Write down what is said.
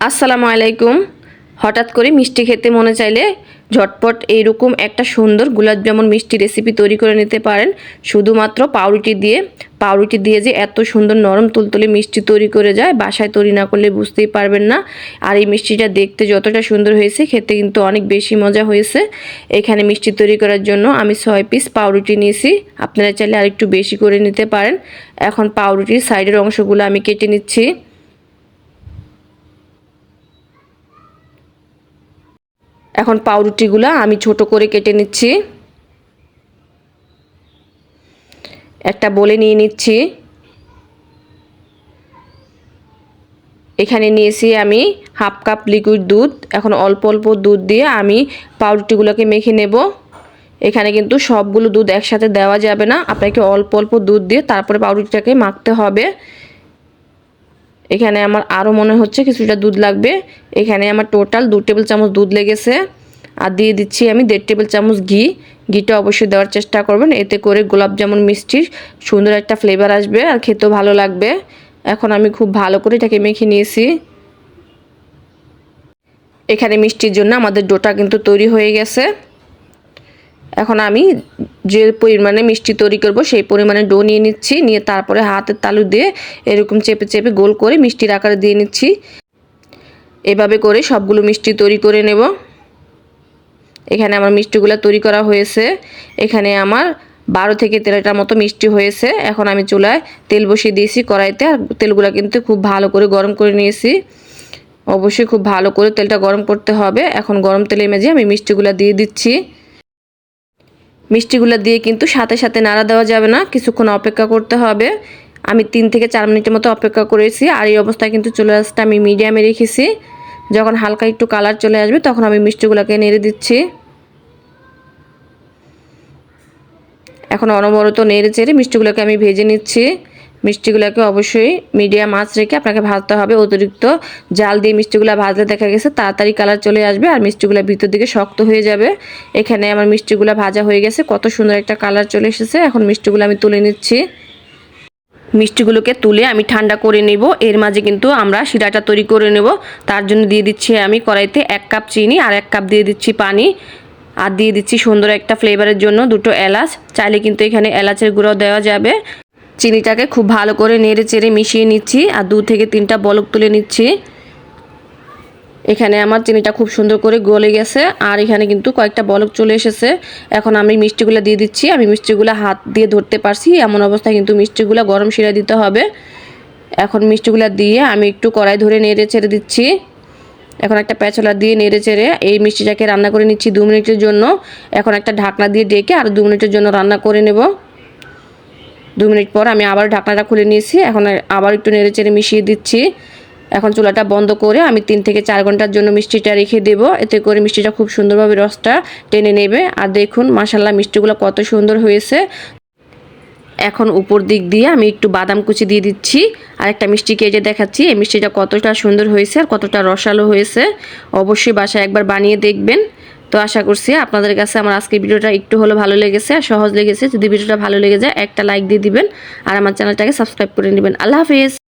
আসসালামু আলাইকুম। হঠাৎ করে মিষ্টি খেতে মনে চাইলে ঝটপট এইরকম একটা সুন্দর গুলাব জামুন মিষ্টি রেসিপি তৈরি করে নিতে পারেন। শুধুমাত্র পাউরুটি দিয়ে। পাউরুটি দিয়ে যে এত সুন্দর নরম তুলতুলে মিষ্টি তৈরি করে যায়, বাসায় তৈরি না করলে বুঝতেই পারবেন না। আর এই মিষ্টিটা দেখতে যতটা সুন্দর হয়েছে, খেতে কিন্তু অনেক বেশি মজা হয়েছে। এখানে মিষ্টি তৈরি করার জন্য আমি ছয় পিস পাউরুটি নিয়েছি। আপনারা চাইলে আরেকটু বেশি করে নিতে পারেন। এখন পাউরুটির সাইডের অংশগুলো আমি কেটে নিচ্ছি। এখন পাউরুটিগুলো আমি ছোট করে কেটে নিচ্ছি। একটা বলে নিয়ে নিচ্ছি। এখানে নিয়েছি আমি হাফ কাপ লিকুইড দুধ। এখন অল্প অল্প দুধ দিয়ে আমি পাউরুটিগুলোকে মেখে নেব। এখানে কিন্তু সবগুলো দুধ একসাথে দেওয়া যাবে না। আপনাকে অল্প অল্প দুধ দিয়ে তারপরে পাউরুটিটাকে মাখতে হবে। এখানে আমার আরও মনে হচ্ছে কিছুটা দুধ লাগবে। এখানে আমার টোটাল দু টেবিল চামচ দুধ লেগেছে। আর দিয়ে দিচ্ছি আমি দেড় টেবিল চামচ ঘি। ঘিটা অবশ্যই দেওয়ার চেষ্টা করবেন, এতে করে গোলাপ জামুন মিষ্টির সুন্দর একটা ফ্লেভার আসবে আর খেতেও ভালো লাগবে। এখন আমি খুব ভালো করে এটাকে মেখে নিয়েছি। এখানে মিষ্টির জন্য আমাদের ডোটা কিন্তু তৈরি হয়ে গেছে। এখন আমি যে পরিমাণে মিষ্টি তৈরি করব, সেই পরিমাণে ডো নিয়ে নিচ্ছি, নিয়ে তারপরে হাতের তালু দিয়ে এরকম চেপে চেপে গোল করে মিষ্টির আকারে দিয়ে নিচ্ছি। এভাবে করে সবগুলো মিষ্টি তৈরি করে নেব। এখানে আমার মিষ্টিগুলো তৈরি করা হয়েছে। এখানে আমার বারো থেকে তেরোটার মতো মিষ্টি হয়েছে। এখন আমি চুলায় তেল বসিয়ে দিয়েছি কড়াইতে, আর তেলগুলো কিন্তু খুব ভালো করে গরম করে নিয়েছি। অবশ্যই খুব ভালো করে তেলটা গরম করতে হবে। এখন গরম তেলে মেজে আমি মিষ্টিগুলো দিয়ে দিচ্ছি। মিষ্টিগুলো দিয়ে কিন্তু সাথে সাথে নাড়া দেওয়া যাবে না, কিছুক্ষণ অপেক্ষা করতে হবে। আমি তিন থেকে চার মিনিটের মতো অপেক্ষা করেছি আর এই অবস্থায় কিন্তু চলে আসতে আমি মিডিয়ামে রেখেছি। যখন হালকা একটু কালার চলে আসবে তখন আমি মিষ্টিগুলোকে নেড়ে দিচ্ছি। এখন অনবরত নেড়ে চেড়ে মিষ্টিগুলোকে আমি ভেজে নিচ্ছি। মিষ্টিগুলোকে অবশ্যই মিডিয়াম আঁচ রেখে আপনাকে ভাজতে হবে। অতিরিক্ত জাল দিয়ে মিষ্টিগুলো ভাজলে দেখা গেছে তাড়াতাড়ি কালার চলে আসবে আর মিষ্টিগুলো ভিতর দিকে শক্ত হয়ে যাবে। এখানে আমার মিষ্টিগুলো ভাজা হয়ে গেছে, কত সুন্দর একটা কালার চলে এসেছে। এখন মিষ্টিগুলো আমি তুলে নিচ্ছি। মিষ্টিগুলোকে তুলে আমি ঠান্ডা করে নেব। এর মাঝে কিন্তু আমরা শিরাটা তৈরি করে নেব। তার জন্য দিয়ে দিচ্ছি আমি কড়াইতে এক কাপ চিনি আর এক কাপ দিয়ে দিচ্ছি পানি। আর দিয়ে দিচ্ছি সুন্দর একটা ফ্লেভারের জন্য দুটো এলাচ। চাইলে কিন্তু এখানে এলাচের গুঁড়ো দেওয়া যাবে। চিনিটাকে খুব ভালো করে নেড়ে চেড়ে মিশিয়ে নিচ্ছি আর দু থেকে তিনটা বলক তুলে নিচ্ছি। এখানে আমার চিনিটা খুব সুন্দর করে গলে গেছে আর এখানে কিন্তু কয়েকটা বলক চলে এসেছে। এখন আমি মিষ্টিগুলো দিয়ে দিচ্ছি। আমি মিষ্টিগুলো হাত দিয়ে ধরতে পারছি। এমন অবস্থায় কিন্তু মিষ্টিগুলো গরম শিরা দিতে হবে। এখন মিষ্টিগুলো দিয়ে আমি একটু কড়াই ধরে নেড়ে ছেড়ে দিচ্ছি। এখন একটা প্যাচলা দিয়ে নেড়ে চেড়ে এই মিষ্টিটাকে রান্না করে নিচ্ছি দু মিনিটের জন্য। এখন একটা ঢাকনা দিয়ে ডেকে আর দু মিনিটের জন্য রান্না করে নেব। দু মিনিট পর আমি আবার ঢাকনাটা খুলে নিয়েছি। এখন আবার একটু নেড়ে চেড়ে মিশিয়ে দিচ্ছি। এখন চুলাটা বন্ধ করে আমি তিন থেকে চার ঘণ্টার জন্য মিষ্টিটা রেখে দেব। এতে করে মিষ্টিটা খুব সুন্দরভাবে রসটা টেনে নেবে। আর দেখুন মাসাল্লাহ মিষ্টিগুলো কত সুন্দর হয়েছে। এখন উপর দিক দিয়ে আমি একটু বাদাম কুচি দিয়ে দিচ্ছি। আর একটা মিষ্টি কেটে দেখাচ্ছি। এই মিষ্টিটা কতটা সুন্দর হয়েছে আর কতটা রসালো হয়েছে। অবশ্যই বাসায় একবার বানিয়ে দেখবেন। তো আশা করছি আপনাদের কাছে আমার আজকের ভিডিওটা একটু হলো ভালো লেগেছে আর সহজ লেগেছে। যদি ভিডিওটা ভালো লেগে যায়, একটা লাইক দিয়ে দিবেন আর আমার চ্যানেলটাকে সাবস্ক্রাইব করে নেবেন। আল্লাহ হাফিজ।